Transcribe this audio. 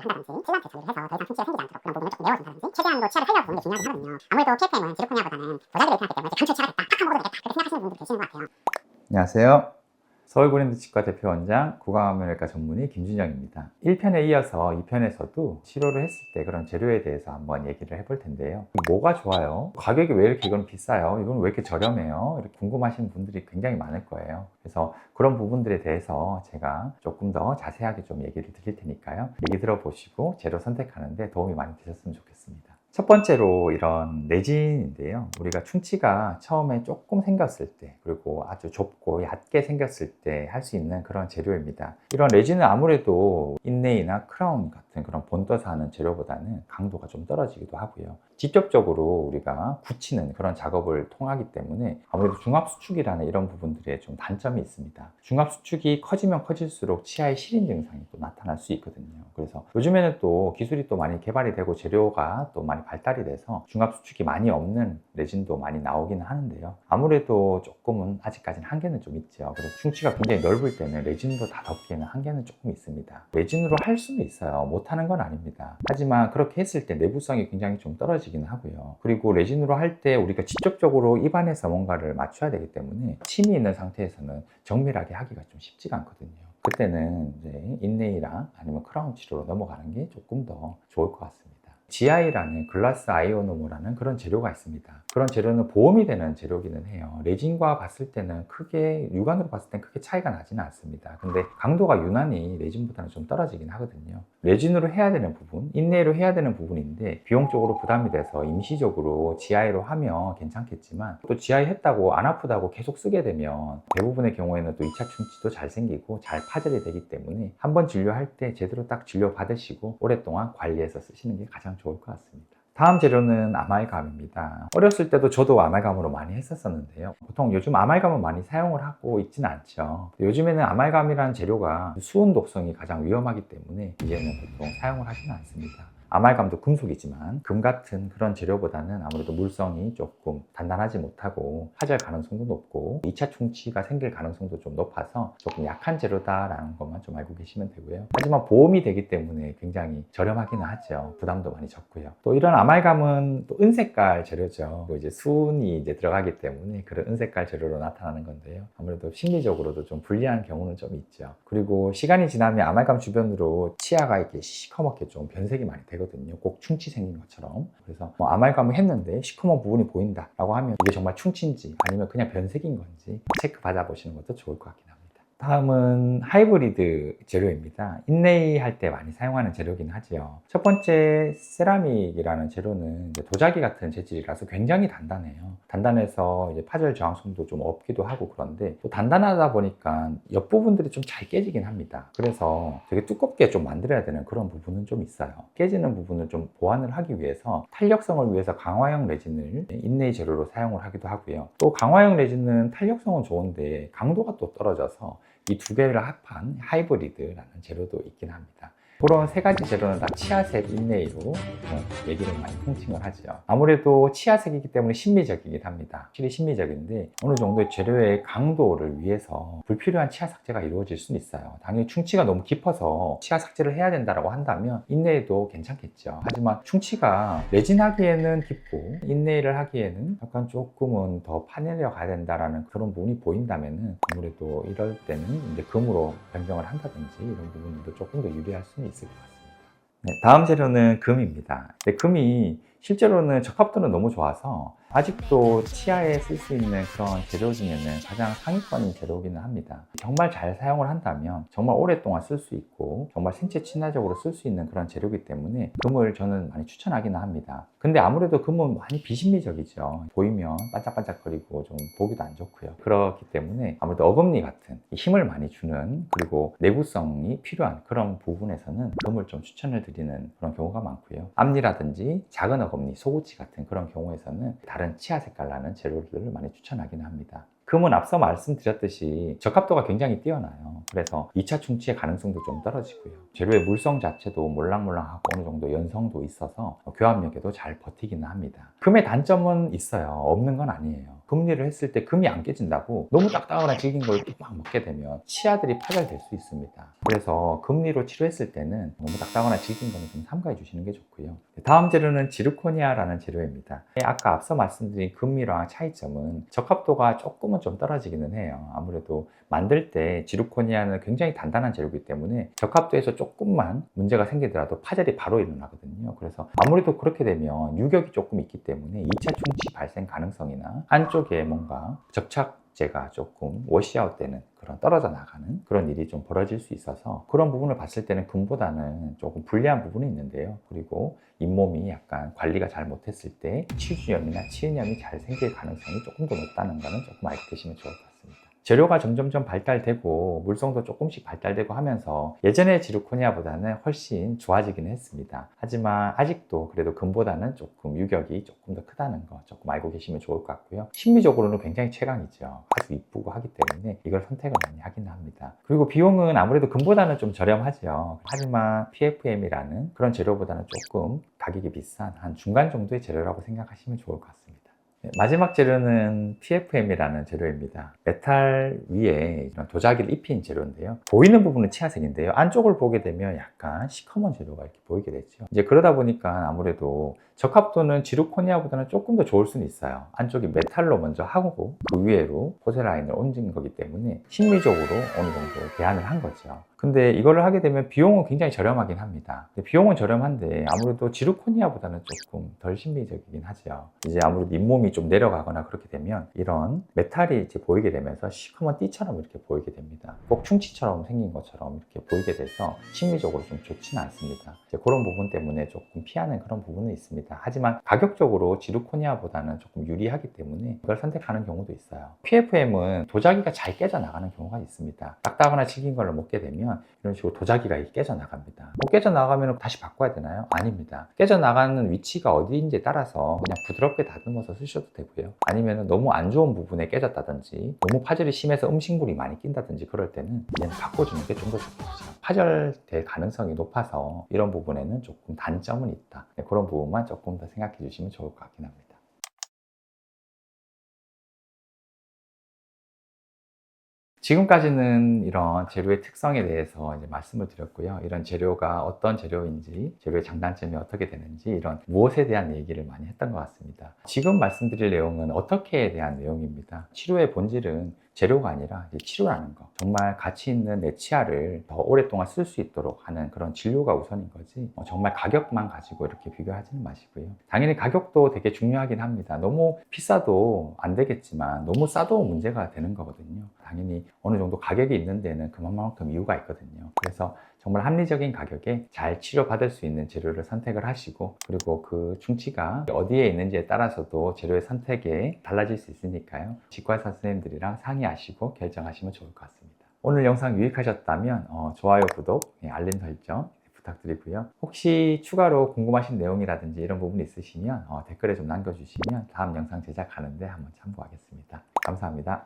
한다든지 칠란트 처리를 해서 더 이상 충치가 생기지 않도록 그런 부분을 조금 메워준다든지 최대한으로 치아를 살려주는 게 중요하긴 하거든요. 아무래도 KFM은 지르코니아보다는 도자기를 생각하기 때문에 강철 치아가 됐다, 팍 먹어도 되겠다 그렇게 생각하시는 분들이 계시는 것 같아요. 안녕하세요. 서울고린드 치과 대표원장 구강암면외과 전문의 김준영입니다. 1편에 이어서 2편에서도 치료를 했을 때 그런 재료에 대해서 한번 얘기를 해볼 텐데요. 뭐가 좋아요? 가격이 왜 이렇게 이건 비싸요? 이건 왜 이렇게 저렴해요? 이렇게 궁금하신 분들이 굉장히 많을 거예요. 그래서 그런 부분들에 대해서 제가 조금 더 자세하게 좀 얘기를 드릴 테니까요. 얘기 들어보시고 재료 선택하는데 도움이 많이 되셨으면 좋겠습니다. 첫 번째로 이런 레진인데요. 우리가 충치가 처음에 조금 생겼을 때, 그리고 아주 좁고 얕게 생겼을 때 할 수 있는 그런 재료입니다. 이런 레진은 아무래도 인네이나 크라운 같은 그런 본떠서 하는 재료보다는 강도가 좀 떨어지기도 하고요. 직접적으로 우리가 굳히는 그런 작업을 통하기 때문에 아무래도 중압수축이라는 이런 부분들에 좀 단점이 있습니다. 중압수축이 커지면 커질수록 치아의 시린 증상이 또 나타날 수 있거든요. 그래서 요즘에는 또 기술이 또 많이 개발이 되고 재료가 또 많이 발달이 돼서 중압 수축이 많이 없는 레진도 많이 나오기는 하는데요. 아무래도 조금은 아직까지는 한계는 좀 있죠. 그래서 충치가 굉장히 넓을 때는 레진으로 다 덮기에는 한계는 조금 있습니다. 레진으로 할 수는 있어요. 못하는 건 아닙니다. 하지만 그렇게 했을 때 내부성이 굉장히 좀 떨어지기는 하고요. 그리고 레진으로 할 때 우리가 직접적으로 입안에서 뭔가를 맞춰야 되기 때문에 침이 있는 상태에서는 정밀하게 하기가 좀 쉽지가 않거든요. 그때는 이제 인네이랑 아니면 크라운 치료로 넘어가는 게 조금 더 좋을 것 같습니다. GI라는 글라스 아이오노모라는 그런 재료가 있습니다. 그런 재료는 보험이 되는 재료기는 해요. 레진과 봤을 때는 크게 육안으로 봤을 땐 크게 차이가 나지는 않습니다. 근데 강도가 유난히 레진보다는 좀 떨어지긴 하거든요. 레진으로 해야 되는 부분, 인내로 해야 되는 부분인데 비용적으로 부담이 돼서 임시적으로 GI로 하면 괜찮겠지만 또 GI 했다고 안 아프다고 계속 쓰게 되면 대부분의 경우에는 또 2차 충치도 잘 생기고 잘 파절이 되기 때문에 한번 진료할 때 제대로 딱 진료 받으시고 오랫동안 관리해서 쓰시는 게 가장 좋을 것 같습니다. 다음 재료는 아말감입니다. 어렸을 때도 저도 아말감으로 많이 했었었는데요. 보통 요즘 아말감은 많이 사용을 하고 있지는 않죠. 요즘에는 아말감이라는 재료가 수은 독성이 가장 위험하기 때문에 이제는 보통 사용을 하지는 않습니다. 아말감도 금속이지만 금 같은 그런 재료보다는 아무래도 물성이 조금 단단하지 못하고 파절 가능성도 높고 2차 충치가 생길 가능성도 좀 높아서 조금 약한 재료다라는 것만 좀 알고 계시면 되고요. 하지만 보험이 되기 때문에 굉장히 저렴하기는 하죠. 부담도 많이 적고요. 또 이런 아말감은 또 은색깔 재료죠. 또 이제 수은이 이제 들어가기 때문에 그런 은색깔 재료로 나타나는 건데요. 아무래도 심리적으로도 좀 불리한 경우는 좀 있죠. 그리고 시간이 지나면 아말감 주변으로 치아가 이렇게 시커멓게 좀 변색이 많이 되거든요. 꼭 충치 생긴 것처럼. 그래서 뭐 아말감을 했는데 시커먼 부분이 보인다라고 하면 이게 정말 충치인지 아니면 그냥 변색인 건지 체크 받아보시는 것도 좋을 것 같긴 합니다. 다음은 하이브리드 재료입니다. 인레이 할 때 많이 사용하는 재료긴 하지요. 첫 번째 세라믹이라는 재료는 도자기 같은 재질이라서 굉장히 단단해요. 단단해서 이제 파절 저항성도 좀 없기도 하고 그런데 또 단단하다 보니까 옆 부분들이 좀 잘 깨지긴 합니다. 그래서 되게 두껍게 좀 만들어야 되는 그런 부분은 좀 있어요. 깨지는 부분을 좀 보완을 하기 위해서 탄력성을 위해서 강화형 레진을 인레이 재료로 사용을 하기도 하고요. 또 강화형 레진은 탄력성은 좋은데 강도가 또 떨어져서 이 두 개를 합한 하이브리드라는 재료도 있긴 합니다. 그런 세 가지 재료는 다 치아색 인레이로 어, 얘기를 많이 통칭을 하죠. 아무래도 치아색이기 때문에 심미적이긴 합니다. 확실히 심미적인데 어느 정도의 재료의 강도를 위해서 불필요한 치아 삭제가 이루어질 수는 있어요. 당연히 충치가 너무 깊어서 치아 삭제를 해야 된다고 한다면 인레이도 괜찮겠죠. 하지만 충치가 레진하기에는 깊고 인레이를 하기에는 약간 조금은 더 파내려 가야 된다라는 그런 부분이 보인다면은 아무래도 이럴 때는 이제 금으로 변경을 한다든지 이런 부분도 조금 더 유리할 수는 있을 것 같습니다. 네, 다음 재료는 금입니다. 네, 금이 실제로는 적합도는 너무 좋아서 아직도 치아에 쓸 수 있는 그런 재료 중에는 가장 상위권인 재료기는 합니다. 정말 잘 사용을 한다면 정말 오랫동안 쓸 수 있고 정말 생체 친화적으로 쓸 수 있는 그런 재료이기 때문에 금을 저는 많이 추천하기는 합니다. 근데 아무래도 금은 많이 비심미적이죠. 보이면 반짝반짝거리고 좀 보기도 안 좋고요. 그렇기 때문에 아무래도 어금니 같은 힘을 많이 주는 그리고 내구성이 필요한 그런 부분에서는 금을 좀 추천을 드리는 그런 경우가 많고요. 앞니라든지 작은 어금니, 소구치 같은 그런 경우에서는 다른 치아 색깔 나는 재료들을 많이 추천하기는 합니다. 금은 앞서 말씀드렸듯이 적합도가 굉장히 뛰어나요. 그래서 2차 충치의 가능성도 좀 떨어지고요. 재료의 물성 자체도 몰랑몰랑하고 어느 정도 연성도 있어서 교합력에도 잘 버티기는 합니다. 금의 단점은 있어요. 없는 건 아니에요. 금리를 했을 때 금이 안 깨진다고 너무 딱딱하거나 질긴 걸 막 먹게 되면 치아들이 파열될 수 있습니다. 그래서 금리로 치료했을 때는 너무 딱딱하거나 질긴 거는 좀 삼가해 주시는 게 좋고요. 다음 재료는 지르코니아라는 재료입니다. 아까 앞서 말씀드린 금리랑 차이점은 적합도가 조금은 좀 떨어지기는 해요. 아무래도 만들 때 지르코니아는 굉장히 단단한 재료이기 때문에 적합도에서 조금만 문제가 생기더라도 파절이 바로 일어나거든요. 그래서 아무래도 그렇게 되면 유격이 조금 있기 때문에 2차 충치 발생 가능성이나 안쪽 에 뭔가 접착제가 조금 워시아웃 되는 그런 떨어져 나가는 그런 일이 좀 벌어질 수 있어서 그런 부분을 봤을 때는 금보다는 조금 불리한 부분이 있는데요. 그리고 잇몸이 약간 관리가 잘 못했을 때 치주염이나 치은염이 잘 생길 가능성이 조금 더 높다는 거는 조금 알고 계시면 좋을 것 같습니다. 재료가 점점점 발달되고 물성도 조금씩 발달되고 하면서 예전의 지르코니아보다는 훨씬 좋아지기는 했습니다. 하지만 아직도 그래도 금보다는 조금 유격이 조금 더 크다는 거 조금 알고 계시면 좋을 것 같고요. 심미적으로는 굉장히 최강이죠. 아주 이쁘고 하기 때문에 이걸 선택을 많이 하긴 합니다. 그리고 비용은 아무래도 금보다는 좀 저렴하죠. 하지만 PFM이라는 그런 재료보다는 조금 가격이 비싼 한 중간 정도의 재료라고 생각하시면 좋을 것 같습니다. 네, 마지막 재료는 PFM이라는 재료입니다. 메탈 위에 이런 도자기를 입힌 재료인데요. 보이는 부분은 치아색인데요. 안쪽을 보게 되면 약간 시커먼 재료가 이렇게 보이게 되죠. 이제 그러다 보니까 아무래도 적합도는 지르코니아보다는 조금 더 좋을 수는 있어요. 안쪽이 메탈로 먼저 하고 그 위에로 포세라인을 얹은 거기 때문에 심리적으로 어느 정도 대안을 한 거죠. 근데 이거를 하게 되면 비용은 굉장히 저렴하긴 합니다. 비용은 저렴한데 아무래도 지르코니아보다는 조금 덜 심미적이긴 하죠. 이제 아무래도 잇몸이 좀 내려가거나 그렇게 되면 이런 메탈이 이제 보이게 되면서 시커먼 띠처럼 이렇게 보이게 됩니다. 꼭 충치처럼 생긴 것처럼 이렇게 보이게 돼서 심리적으로 좀 좋지는 않습니다. 이제 그런 부분 때문에 조금 피하는 그런 부분은 있습니다. 하지만 가격적으로 지르코니아보다는 조금 유리하기 때문에 이걸 선택하는 경우도 있어요. PFM은 도자기가 잘 깨져 나가는 경우가 있습니다. 딱딱하거나 질긴 걸 먹게 되면 이런 식으로 도자기가 깨져 나갑니다. 뭐 깨져 나가면 다시 바꿔야 되나요? 아닙니다. 깨져 나가는 위치가 어디인지에 따라서 그냥 부드럽게 다듬어서 쓰셔도 되고요. 아니면 너무 안 좋은 부분에 깨졌다든지 너무 파절이 심해서 음식물이 많이 낀다든지 그럴 때는 그냥 바꿔주는 게 좀 더 좋겠죠. 파절될 가능성이 높아서 이런 부분에는 조금 단점은 있다. 네, 그런 부분만 조금 더 생각해 주시면 좋을 것 같긴 합니다. 지금까지는 이런 재료의 특성에 대해서 이제 말씀을 드렸고요. 이런 재료가 어떤 재료인지, 재료의 장단점이 어떻게 되는지, 이런 무엇에 대한 얘기를 많이 했던 것 같습니다. 지금 말씀드릴 내용은 어떻게에 대한 내용입니다. 치료의 본질은 재료가 아니라 치료라는 거. 정말 가치 있는 내 치아를 더 오랫동안 쓸 수 있도록 하는 그런 진료가 우선인 거지. 어, 정말 가격만 가지고 이렇게 비교하지는 마시고요. 당연히 가격도 되게 중요하긴 합니다. 너무 비싸도 안 되겠지만 너무 싸도 문제가 되는 거거든요. 당연히 어느 정도 가격이 있는 데는 그만큼 이유가 있거든요. 그래서 정말 합리적인 가격에 잘 치료받을 수 있는 재료를 선택을 하시고 그리고 그 충치가 어디에 있는지에 따라서도 재료의 선택에 달라질 수 있으니까요. 치과의사 선생님들이랑 상의하시고 결정하시면 좋을 것 같습니다. 오늘 영상 유익하셨다면 어, 좋아요, 구독, 예, 알림 설정 부탁드리고요. 혹시 추가로 궁금하신 내용이라든지 이런 부분 있으시면 어, 댓글에 좀 남겨주시면 다음 영상 제작하는데 한번 참고하겠습니다. 감사합니다.